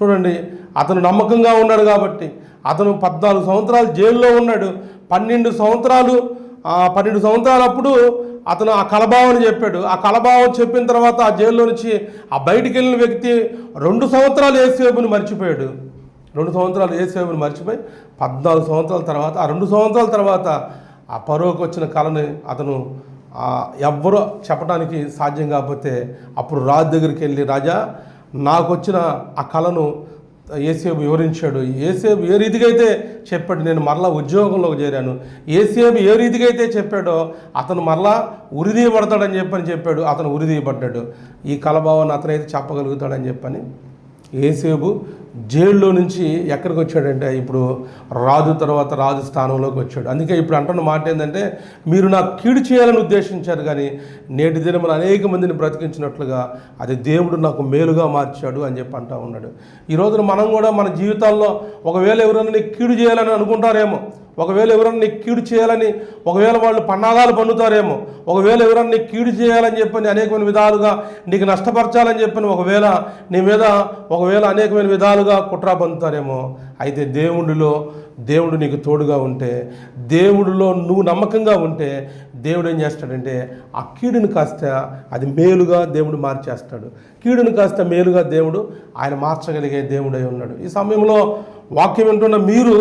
చూడండి అతను నమ్మకంగా ఉన్నాడు కాబట్టి అతను పద్నాలుగు సంవత్సరాలు జైల్లో ఉన్నాడు. పన్నెండు సంవత్సరాలు పన్నెండు సంవత్సరాలు అప్పుడు అతను ఆ కలభావని చెప్పాడు. ఆ కలభావం చెప్పిన తర్వాత ఆ జైల్లో నుంచి ఆ బయటికి వెళ్ళిన వ్యక్తి రెండు సంవత్సరాలు ఏసేపుని మర్చిపోయాడు. రెండు సంవత్సరాలు ఏసేపుని మర్చిపోయి పద్నాలుగు సంవత్సరాల తర్వాత ఆ రెండు సంవత్సరాల తర్వాత ఆ పరువుకు వచ్చిన కళని అతను ఆ, ఎవ్వరూ చెప్పడానికి సాధ్యం కాకపోతే అప్పుడు రాజు దగ్గరికి వెళ్ళి రాజా నాకు వచ్చిన ఆ కళను ఏసేపు వివరించాడు. ఏసేపు ఏ రీతిగా అయితే చెప్పాడు నేను మరలా ఉద్యోగంలోకి చేరాను. ఏసేపు ఏ రీతిగా అయితే చెప్పాడో అతను మరలా ఉరిదీయబడతాడని చెప్పని చెప్పాడు అతను ఉరిదీయబడ్డాడు. ఈ కలభావాన్ని అతనైతే చెప్పగలుగుతాడని చెప్పని ఏసేపు జైల్లో నుంచి ఎక్కడికి వచ్చాడంటే ఇప్పుడు రాజు తర్వాత రాజు స్థానంలోకి వచ్చాడు. అందుకే ఇప్పుడు అంటున్న మాట ఏంటంటే మీరు నాకు కీడు చేయాలని ఉద్దేశించారు కానీ నేటి దినమున అనేక మందిని బ్రతికించినట్లుగా అది దేవుడు నాకు మేలుగా మార్చాడు అని చెప్పి అంటా ఉన్నాడు. ఈ రోజున మనం కూడా మన జీవితాల్లో ఒకవేళ ఎవరైనా నీకు కీడు చేయాలని అనుకుంటారేమో ఒకవేళ ఎవరైనా నీకు కీడు చేయాలని ఒకవేళ వాళ్ళు పన్నాగాలు పన్నుతారేమో ఒకవేళ ఎవరైనా నీకు కీడు చేయాలని చెప్పని అనేకమైన విధాలుగా నీకు నష్టపరచాలని చెప్పని ఒకవేళ నీ మీద ఒకవేళ అనేకమైన విధాలుగా కుట్ర పొందుతారేమో అయితే దేవుడిలో దేవుడు నీకు తోడుగా ఉంటే దేవుడిలో నువ్వు నమ్మకంగా ఉంటే దేవుడు ఏం చేస్తాడంటే ఆ కీడుని కాస్త అది మేలుగా దేవుడు మార్చేస్తాడు. కీడుని కాస్త మేలుగా దేవుడు ఆయన మార్చగలిగే దేవుడై ఉన్నాడు. ఈ సమయంలో వాక్యం వింటున్న మీరు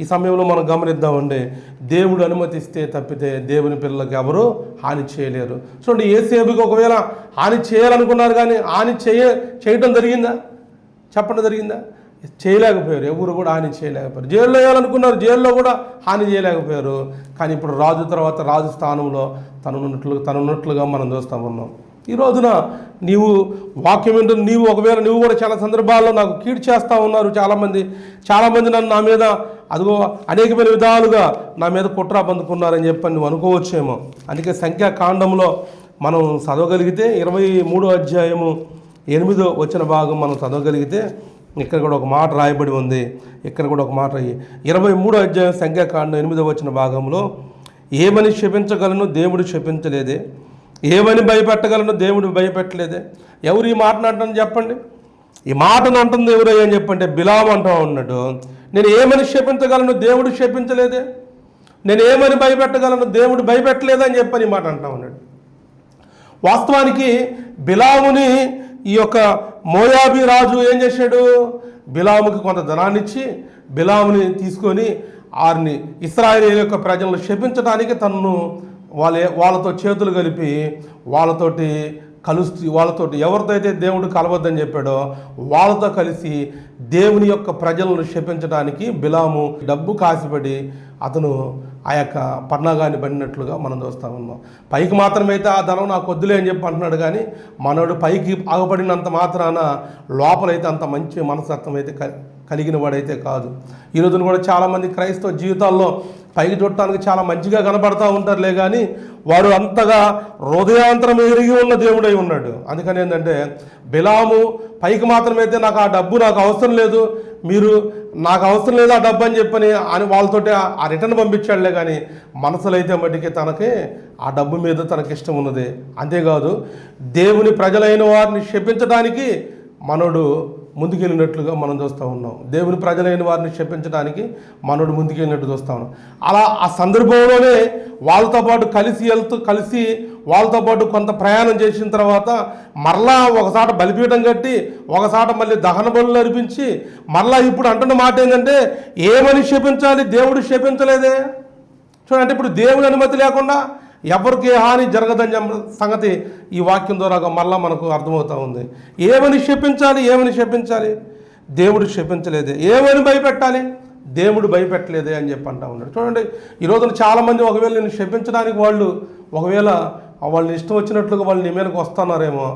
ఈ సమయంలో మనం గమనిద్దామండి దేవుడు అనుమతిస్తే తప్పితే దేవుని పిల్లలకు ఎవరు హాని చేయలేరు. చూడండి ఏసేపుకి ఒకవేళ హాని చేయాలనుకున్నారు కానీ హాని చేయ చేయటం జరిగిందా? చెప్పడం జరిగిందా? చేయలేకపోయారు. ఎవరు కూడా హాని చేయలేకపోయారు. జైల్లో వేయాలనుకున్నారు. జైల్లో కూడా హాని చేయలేకపోయారు. కానీ ఇప్పుడు రాజు తర్వాత రాజు స్థానంలో తనున్నట్లు తనున్నట్లుగా మనం చూస్తూ ఉన్నాం. ఈ రోజున నీవు వాక్యం ఏంటో నీవు ఒకవేళ నువ్వు కూడా చాలా సందర్భాల్లో నాకు కీడు చేస్తూ ఉన్నారు చాలామంది చాలామంది నన్ను నా మీద అదిగో అనేకమైన విధాలుగా నా మీద కుట్ర పందుకున్నారని చెప్పని నువ్వు అనుకోవచ్చేమో. అందుకే సంఖ్యాకాండంలో మనం చదవగలిగితే ఇరవై మూడో అధ్యాయము ఎనిమిదో వచ్చిన భాగం మనం చదవగలిగితే ఇక్కడ కూడా ఒక మాట రాయబడి ఉంది. ఇక్కడ కూడా ఒక మాట ఇరవై మూడో అధ్యాయం సంఖ్యాకాండం ఎనిమిదో వచ్చిన భాగంలో ఏమని క్షపించగలను దేవుడు క్షపించలేదే ఏమని భయపెట్టగలను దేవుడు భయపెట్టలేదే? ఎవరు ఈ మాట అంటాను చెప్పండి. ఈ మాటను అంటుంది ఎవరయ్యా అని చెప్పంటే బిలాం అంటా ఉన్నాడు నేను ఏమని క్షపించగలను దేవుడు క్షపించలేదే నేను ఏమని భయపెట్టగలను దేవుడు భయపెట్టలేదని చెప్పని ఈ మాట అంటా ఉన్నాడు. వాస్తవానికి బిలాముని ఈ యొక్క మోయాబి రాజు ఏం చేశాడు? బిలాముకి కొంత ధనాన్ని ఇచ్చి బిలాముని తీసుకొని వారిని ఇస్రాయేల్ యొక్క ప్రజలను శపించడానికి తనను వాళ్ళ వాళ్ళతో చేతులు కలిపి వాళ్ళతోటి కలుస్తూ వాళ్ళతోటి ఎవరితో దేవుడు కలవద్దని చెప్పాడో వాళ్ళతో కలిసి దేవుని యొక్క ప్రజలను శపించడానికి బిలాము డబ్బు కాసిపడి అతను ఆ యొక్క పర్ణాగాన్ని పడినట్లుగా మనం చూస్తూ ఉన్నాం. పైకి మాత్రమైతే ఆ ధనం నాకు వద్దులే అని చెప్పి అంటున్నాడు కానీ మనోడు పైకి ఆగబడినంత మాత్రాన లోపలైతే అంత మంచి మనస్తత్వం అయితే కలిగిన వాడైతే కాదు. ఈ రోజున కూడా చాలామంది క్రైస్తవ జీవితాల్లో పైకి చూడటానికి చాలా మంచిగా కనబడతా ఉంటారులే కానీ వాడు అంతగా హృదయాంతరం ఎరిగి ఉన్న దేవుడై ఉన్నాడు. అందుకని ఏంటంటే బిలాము పైకి మాత్రమైతే నాకు ఆ డబ్బు నాకు అవసరం లేదు మీరు నాకు అవసరం లేదు ఆ డబ్బు అని చెప్పని అని వాళ్ళతోటి ఆ- రిటర్న్ పంపించాడులే కానీ మనసులో అయితే మటుకి తనకి ఆ డబ్బు మీద తనకి ఇష్టం ఉన్నది. అంతేకాదు దేవుని ప్రజలైన వారిని శపించడానికి మనోడు ముందుకెళ్ళినట్లుగా మనం చూస్తూ ఉన్నాం. దేవుని ప్రజలైన వారిని క్షపించడానికి మనోడు ముందుకెళ్ళినట్టు చూస్తా ఉన్నాం. అలా ఆ సందర్భంలోనే వాళ్ళతో పాటు కలిసి వెళ్తూ కలిసి వాళ్ళతో పాటు కొంత ప్రయాణం చేసిన తర్వాత మరలా ఒకసాట బలిపీఠం కట్టి ఒకసాట మళ్ళీ దహన బలు అర్పించి మరలా ఇప్పుడు అంటున్న మాట ఏంటంటే ఏమని క్షపించాలి దేవుడు క్షపించలేదే? చూడండి ఇప్పుడు దేవుని అనుమతి లేకుండా ఎవరికి ఏ హాని జరగదని సంగతి ఈ వాక్యం ద్వారా మళ్ళా మనకు అర్థమవుతూ ఉంది. ఏమని శపించాలి ఏమని శపించాలి దేవుడు శపించలేదే ఏమని భయపెట్టాలి? దేవుడు భయపెట్టలేదే అని చెప్పి అంటా ఉన్నాడు. చూడండి ఈ రోజున చాలామంది ఒకవేళ నేను శపించడానికి వాళ్ళు ఒకవేళ వాళ్ళని ఇష్టం వచ్చినట్లుగా వాళ్ళు నీ మీదకి వస్తున్నారేమో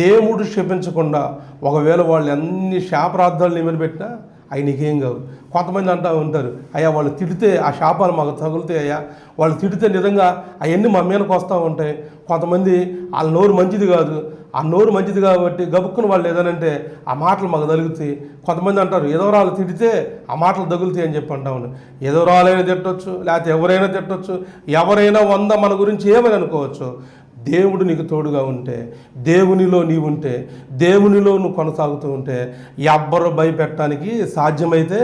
దేవుడు క్షపించకుండా ఒకవేళ వాళ్ళు ఎన్ని శాపరార్థాలు నీ మీద పెట్టినా అవి నీకేం కావు. కొంతమంది అంటూ ఉంటారు అయ్యా వాళ్ళు తిడితే ఆ శాపాలు మాకు తగులుతాయి అయ్యా వాళ్ళు తిడితే నిజంగా అవన్నీ మా మీదకి వస్తూ ఉంటాయి. కొంతమంది వాళ్ళ నోరు మంచిది కాదు ఆ నోరు మంచిది కాబట్టి గబుక్కుని వాళ్ళు ఏదనంటే ఆ మాటలు మాకు తగులుతాయి. కొంతమంది అంటారు ఎదవరాలు తిడితే ఆ మాటలు తగులుతాయి అని చెప్పి అంటాము ఉన్నాను ఎదవరాలైనా తిట్టవచ్చు లేకపోతే ఎవరైనా తిట్టొచ్చు ఎవరైనా వంద మన గురించి ఏమని అనుకోవచ్చు. దేవుడు నీకు తోడుగా ఉంటే దేవునిలో నీవు ఉంటే దేవునిలో నువ్వు కొనసాగుతూ ఉంటే ఎవ్వరు భయపెట్టడానికి సాధ్యమైతే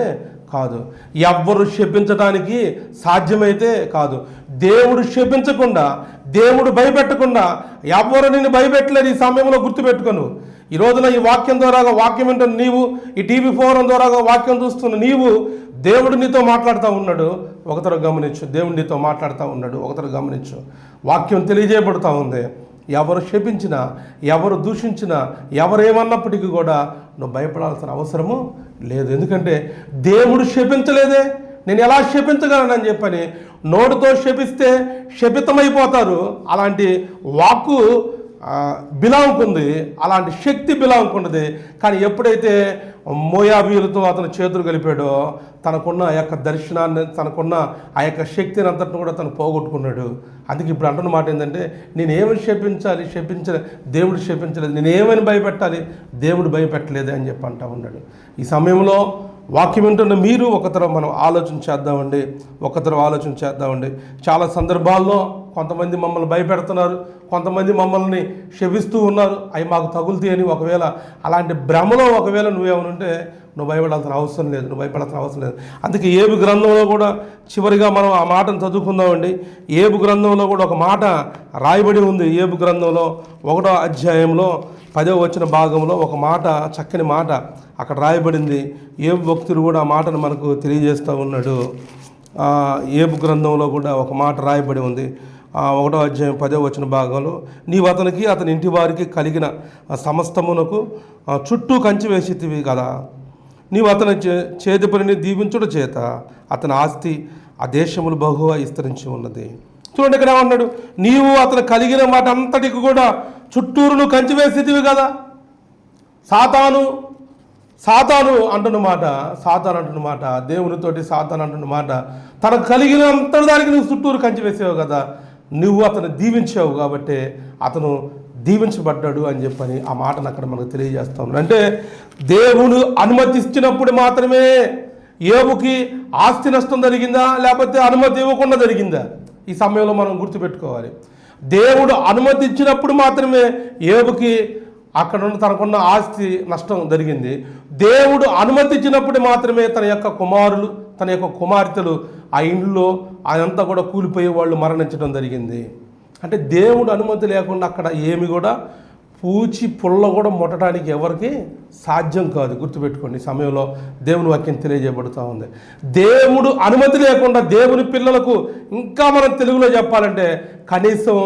కాదు. ఎవ్వరు శపించడానికి సాధ్యమైతే కాదు. దేవుడు శపించకుండా దేవుడు భయపెట్టకుండా ఎవ్వరు నిన్ను భయపెట్టలేదు ఈ సమయంలో గుర్తుపెట్టుకోను. ఈ రోజున ఈ వాక్యం ద్వారా వాక్యం వింటున్న నీవు ఈ టీవీ ఫోరం ద్వారా వాక్యం చూస్తున్న నీవు దేవుడు నీతో మాట్లాడుతూ ఉన్నాడు. ఒకతరు గమనించు. దేవుడు నీతో మాట్లాడుతూ ఉన్నాడు. ఒకతరు గమనించు. వాక్యం తెలియజేయబడుతూ ఉంది. ఎవరు శపించినా ఎవరు దూషించినా ఎవరేమన్నప్పటికీ కూడా నువ్వు భయపడాల్సిన అవసరము లేదు. ఎందుకంటే దేవుడు శపించలేదే. నేను ఎలా శపించగలనని చెప్పని నోటితో శపిస్తే శపితమైపోతారు. అలాంటి వాక్కు బిలాంకుంది అలాంటి శక్తి బిలాంకున్నది కానీ ఎప్పుడైతే మోయాబీలతో అతను చేతులు కలిపాడో తనకున్న ఆ యొక్క దర్శనాన్ని తనకున్న ఆ యొక్క శక్తిని అంతటిని కూడా తను పోగొట్టుకున్నాడు. అందుకే ఇప్పుడు అంటున్న మాట ఏంటంటే నేనేమని ఏమని శపించాలి శపించ దేవుడు శపించలేదు. నేను భయపెట్టాలి? దేవుడు భయపెట్టలేదు అని చెప్పి అంటా ఉన్నాడు. ఈ సమయంలో వాక్యం వింటున్న మీరు ఒకతరం మనం ఆలోచన చేద్దామండి ఒకతరం ఆలోచన చేద్దామండి. చాలా సందర్భాల్లో కొంతమంది మమ్మల్ని భయపెడుతున్నారు కొంతమంది మమ్మల్ని క్షమిస్తూ ఉన్నారు. అవి మాకు తగులుతాయని ఒకవేళ అలాంటి భ్రమలో ఒకవేళ నువ్వేమనుంటే నువ్వు భయపడాల్సిన అవసరం లేదు నువ్వు భయపడాల్సిన అవసరం లేదు. అందుకే ఏబు గ్రంథంలో కూడా చివరిగా మనం ఆ మాటను చదువుకుందామండి. ఏబు గ్రంథంలో కూడా ఒక మాట రాయబడి ఉంది. ఏబు గ్రంథంలో ఒకటో అధ్యాయంలో పదో వచ్చిన భాగంలో ఒక మాట చక్కని మాట అక్కడ రాయబడింది. ఏబు భక్తుడు కూడా ఆ మాటను మనకు తెలియజేస్తూ ఉన్నాడు. ఏబు గ్రంథంలో కూడా ఒక మాట రాయబడి ఉంది. ఒకటో అధ్యాయం పదో వచ్చిన భాగంలో నీవు అతనికి అతని ఇంటి వారికి కలిగిన సమస్తమునకు చుట్టూ కంచి వేసితివి కదా. నీవు అతని చే- చేతి పనిని దీవించుట చేత అతని ఆస్తి ఆ దేశములు బహుగా విస్తరించి ఉన్నది. చూడండి ఇక్కడ ఏమన్నాడు? నీవు అతను కలిగిన మాట అంతటికి కూడా చుట్టూరును కంచివేసేదివి కదా? సాతాను సాతాను అంటున్న మాట సాతాను అంటున్న మాట దేవునితోటి సాతాను అంటున్న మాట తనకు కలిగిన అంతటి దానికి నువ్వు చుట్టూరు కంచి వేసేవు కదా? నువ్వు అతను దీవించావు కాబట్టి అతను దీవించబడ్డాడు అని చెప్పని ఆ మాటను అక్కడ మనకు తెలియజేస్తా ఉన్నాడు. అంటే దేవుడు అనుమతిచ్చినప్పుడు మాత్రమే ఏవుకి ఆస్తి నష్టం జరిగిందా లేకపోతే అనుమతి ఇవ్వకుండా జరిగిందా? ఈ సమయంలో మనం గుర్తుపెట్టుకోవాలి. దేవుడు అనుమతి ఇచ్చినప్పుడు మాత్రమే ఏవుకి అక్కడ ఉన్న తనకున్న ఆస్తి నష్టం జరిగింది. దేవుడు అనుమతి ఇచ్చినప్పుడు మాత్రమే తన యొక్క కుమారులు తన యొక్క కుమార్తెలు ఆ ఇంట్లో అదంతా కూడా కూలిపోయి వాళ్ళు మరణించడం జరిగింది. అంటే దేవుడు అనుమతి లేకుండా అక్కడ ఏమి కూడా పూచి పుల్ల కూడా ముట్టడానికి ఎవరికి సాధ్యం కాదు. గుర్తుపెట్టుకోండి సమయంలో దేవుని వాక్యం తెలియజేయబడుతూ ఉంది. దేవుడు అనుమతి లేకుండా దేవుని పిల్లలకు ఇంకా మనం తెలుగులో చెప్పాలంటే కనీసం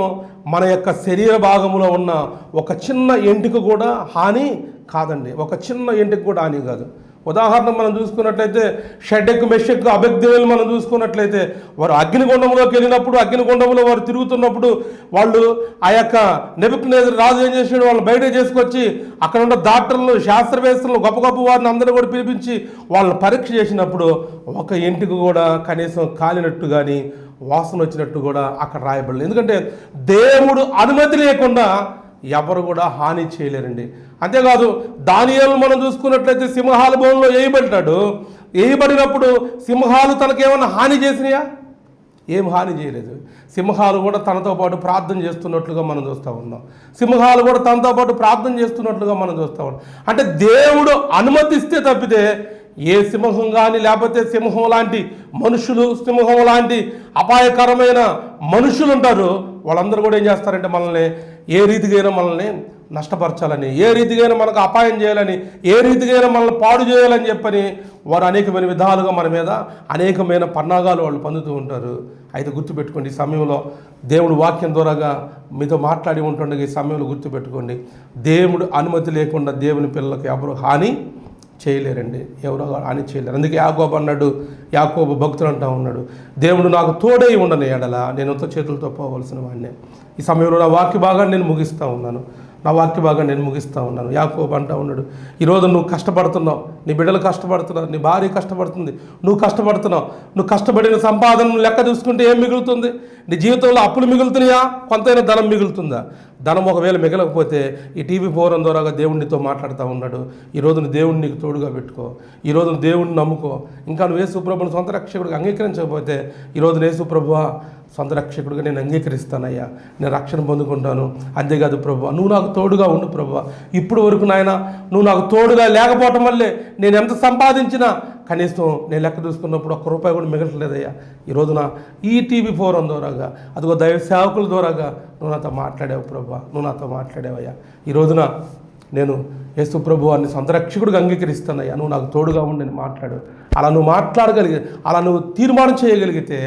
మన యొక్క శరీర భాగంలో ఉన్న ఒక చిన్న ఎంటిక కూడా హాని కాదండి. ఒక చిన్న ఎంటిక కూడా హాని కాదు. ఉదాహరణ మనం చూసుకున్నట్లయితే షడ్డెక్ మెషెక్ అభ్యర్థులు మనం చూసుకున్నట్లయితే వారు అగ్నిగుండంలోకి వెళ్ళినప్పుడు అగ్నిగుండంలో వారు తిరుగుతున్నప్పుడు వాళ్ళు ఆ యొక్క నెబుక్ రాజు ఏం చేసాడు వాళ్ళు బయట చేసుకొచ్చి అక్కడ ఉన్న డాక్టర్లు శాస్త్రవేత్తలు గొప్ప గొప్ప వారిని అందరూ కూడా పిలిపించి వాళ్ళని పరీక్ష చేసినప్పుడు ఒక ఇంటికి కూడా కనీసం కాలినట్టు కానీ వాసన వచ్చినట్టు కూడా అక్కడ రాయబడలేదు. ఎందుకంటే దేవుడు అనుమతి లేకుండా ఎవరు కూడా హాని చేయలేరండి. అంతేకాదు దానియాలు మనం చూసుకున్నట్లయితే సింహాల భవనంలో వేయబడ్డాడు వేయబడినప్పుడు సింహాలు తనకేమన్నా హాని చేసినాయా? ఏం హాని చేయలేదు. సింహాలు కూడా తనతో పాటు ప్రార్థన చేస్తున్నట్లుగా మనం చూస్తూ ఉన్నాం. సింహాలు కూడా తనతో పాటు ప్రార్థన చేస్తున్నట్లుగా మనం చూస్తూ ఉన్నాం. అంటే దేవుడు అనుమతిస్తే తప్పితే ఏ సింహం కానీ లేకపోతే సింహం లాంటి మనుషులు సింహం లాంటి అపాయకరమైన మనుషులు ఉంటారు. వాళ్ళందరూ కూడా ఏం చేస్తారంటే మనల్ని ఏ రీతికైనా మనల్ని నష్టపరచాలని ఏ రీతికైనా మనకు అపాయం చేయాలని ఏ రీతికైనా మనల్ని పాడు చేయాలని చెప్పని వారు అనేకమైన విధాలుగా మన మీద అనేకమైన పన్నాగాలు వాళ్ళు పొందుతూ ఉంటారు. అయితే గుర్తుపెట్టుకోండి ఈ సమయంలో దేవుడు వాక్యం ద్వారాగా మీతో మాట్లాడి ఉంటుండగా ఈ సమయంలో గుర్తుపెట్టుకోండి. దేవుడు అనుమతి లేకుండా దేవుని పిల్లలకు ఎవరు హాని చేయలేరండి. ఎవరో అని చేయలేరు. అందుకే యాకోబు అన్నాడు యాకోబు భక్తులు అంటా ఉన్నాడు దేవుడు నాకు తోడై ఉండని ఎడల నేను ఉత్త చేతులతో పోవలసిన వాడిని ఈ సమయంలో నా వాక్య భాగాన్ని నేను ముగిస్తూ ఉన్నాను. నా వాక్య భాగాన్ని నేను ముగిస్తూ ఉన్నాను. యాకోబు అంటా ఉన్నాడు ఈరోజు నువ్వు కష్టపడుతున్నావు. నీ బిడ్డలు కష్టపడుతున్నావు నీ భార్య కష్టపడుతుంది. నువ్వు కష్టపడుతున్నావు. నువ్వు కష్టపడిన సంపాదనను లెక్క చూసుకుంటే ఏం మిగులుతుంది? నీ జీవితంలో అప్పులు మిగులుతున్నాయా? కొంతైనా ధనం మిగులుతుందా? ధనం ఒకవేళ మిగలకపోతే ఈ టీవీ ఫోరం ద్వారాగా దేవుడితో మాట్లాడుతూ ఉన్నాడు. ఈ రోజున దేవుడిని నీకు తోడుగా పెట్టుకో. ఈరోజు రోజున దేవుడిని నమ్ముకో. ఇంకా నువ్వు యేసుప్రభుని సొంత రక్షకుడికి అంగీకరించకపోతే ఈరోజు యేసుప్రభు సొంత రక్షకుడిగా నేను అంగీకరిస్తానయ్యా. నేను రక్షణ పొందుకుంటాను. అంతేకాదు ప్రభు నువ్వు నాకు తోడుగా ఉండు ప్రభు ఇప్పుడు వరకు నాయన నువ్వు నాకు తోడుగా లేకపోవటం వల్లే నేను ఎంత సంపాదించినా కనీసం నేను లెక్క చూసుకున్నప్పుడు ఒక్క రూపాయి కూడా మిగలట్లేదయ్యా. ఈ రోజున ఈ టీవీ ఫోరం ద్వారాగా అదిగో దైవ సేవకుల ద్వారాగా నువ్వు నాతో మాట్లాడావు ప్రభా నువ్వు నాతో మాట్లాడావయ్యా. ఈ రోజున నేను యేసు ప్రభు అని సంతరక్షకుడిగా అంగీకరిస్తానయ్యా. నువ్వు నాకు తోడుగా ఉండి నేను మాట్లాడు. అలా నువ్వు మాట్లాడగలిగి అలా నువ్వు తీర్మానం చేయగలిగితే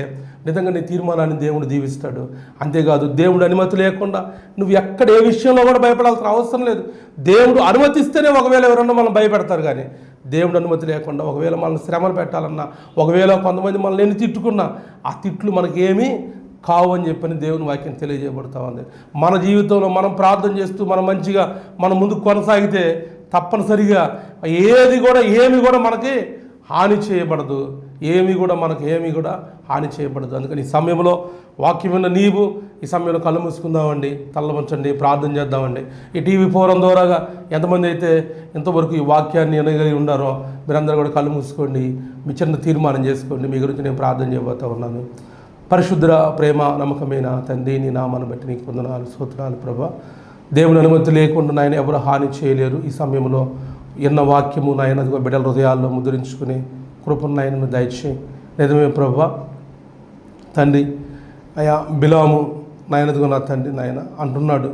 నిజంగా నీ తీర్మానాన్ని దేవుడు దీవిస్తాడు. అంతేకాదు దేవుడు అనుమతి లేకుండా నువ్వు ఎక్కడ ఏ విషయంలో కూడా భయపడాల్సిన అవసరం లేదు. దేవుడు అనుమతిస్తేనే ఒకవేళ ఎవరన్నా మనం భయపెడతారు కానీ దేవుడు అనుమతి లేకుండా ఒకవేళ మనల్ని శ్రమలు పెట్టాలన్నా ఒకవేళ కొంతమంది మనల్ని ఎన్ని తిట్టుకున్నా ఆ తిట్లు మనకేమీ కావు అని చెప్పని దేవుని వాక్యం తెలియజేయబడతా ఉంది. మన జీవితంలో మనం ప్రార్థన చేస్తూ మనం మంచిగా మనం ముందుకు కొనసాగితే తప్పనిసరిగా ఏది కూడా ఏమి కూడా మనకి హాని చేయబడదు. ఏమి కూడా మనకు ఏమీ కూడా హాని చేయబడదు. అందుకని ఈ సమయంలో వాక్యం ఉన్న నీవు ఈ సమయంలో కళ్ళు మూసుకుందామండి తల్లవంచండి ప్రార్థన చేద్దామండి. ఈ టీవీ ఫోరం ద్వారాగా ఎంతమంది అయితే ఇంతవరకు ఈ వాక్యాన్ని వినగలిగి ఉన్నారో మీరందరూ కూడా కళ్ళు మూసుకోండి మీ చిన్న తీర్మానం చేసుకోండి. మీ గురించి నేను ప్రార్థన చేయబోతా ఉన్నాను. పరిశుద్ర ప్రేమ నమ్మకమైన తండ్రి నీ నామాన్ని బట్టి నీకు పొందనాలు సూత్రాలు ప్రభా. దేవుని అనుమతి లేకుండా నాయన ఎవరు హాని చేయలేరు. ఈ సమయంలో ఎన్న వాక్యము నాయన బిడ్డల హృదయాల్లో ముద్రించుకుని కృపను నాయనను దయచేయి నిజమే ప్రభా. తండ్రి అయా బిలాము నాయనదిగో నా తండ్రి నాయన అంటున్నాడు.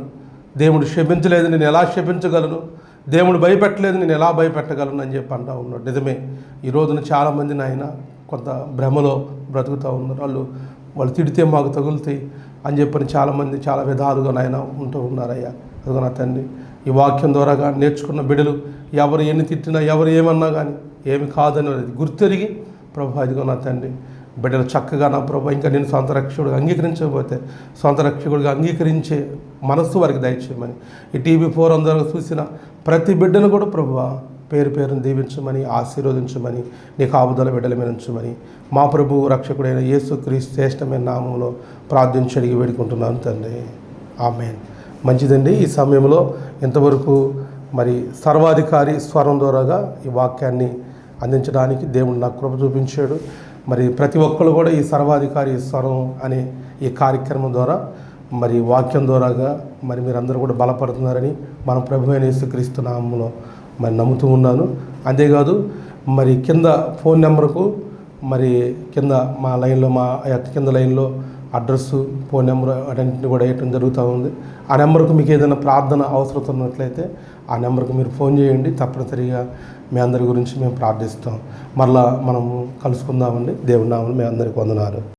దేవుడు క్షమించలేదు నేను ఎలా క్షమించగలను? దేవుడు భయపెట్టలేదు నేను ఎలా భయపెట్టగలను అని చెప్పి అంటా ఉన్నాడు. నిజమే ఈ రోజున చాలామంది నాయన కొంత భ్రమలో బ్రతుకుతూ ఉన్నారు. వాళ్ళు వాళ్ళు తిడితే మాకు తగులుతాయి అని చెప్పని చాలామంది చాలా విధాలుగా నాయన ఉంటూ ఉన్నారయ్యా. అదిగో నా తండ్రి ఈ వాక్యం ద్వారా కానీ నేర్చుకున్న బిడ్డలు ఎవరు ఎన్ని తిట్టినా ఎవరు ఏమన్నా కానీ ఏమి కాదని గుర్తెరిగి ప్రభు ఇదిగో నా తండ్రి బిడ్డలు చక్కగా నా ప్రభు ఇంకా నేను సొంత రక్షకుడిగా అంగీకరించకపోతే సొంత రక్షకుడిగా అంగీకరించే మనస్సు వారికి దయచేయమని. ఈ టీవీ ఫోర్ అందరూ చూసిన ప్రతి బిడ్డను కూడా ప్రభు పేరు పేరును దీవించమని ఆశీర్వదించమని నీ కాపుదల బిడ్డల మీద ఉంచమని. మా ప్రభు రక్షకుడైన యేసు క్రీస్తు శ్రేష్టమైన నామంలో ప్రార్థించడిగి వేడుకుంటున్నాను తండ్రి. ఆమెన్. మంచిదండి. ఈ సమయంలో ఇంతవరకు మరి సర్వాధికారి స్వరం ద్వారాగా ఈ వాక్యాన్ని అందించడానికి దేవుడు నాకు కృప చూపించాడు. మరి ప్రతి ఒక్కరు కూడా ఈ సర్వాధికారి స్వరం అనే ఈ కార్యక్రమం ద్వారా మరి వాక్యం ద్వారాగా మరి మీరందరూ కూడా బలపడుతున్నారని మనం ప్రభు అయిన యేసుక్రీస్తు నామంలో మరి నమ్ముతూ ఉన్నాను. అంతేకాదు మరి కింద ఫోన్ నెంబర్కు మరి కింద మా లైన్లో మా యొక్క కింద లైన్లో అడ్రస్ ఫోన్ నెంబర్ అన్నింటిని కూడా వేయటం జరుగుతూ ఉంది. ఆ నెంబర్కు మీకు ఏదైనా ప్రార్థన అవసరం ఉన్నట్లయితే ఆ నెంబర్కి మీరు ఫోన్ చేయండి. తప్పనిసరిగా మీ అందరి గురించి మేము ప్రార్థిస్తాం. మరలా మనము కలుసుకుందామండి. దేవుడి నామని మీ అందరికి వందనాలు.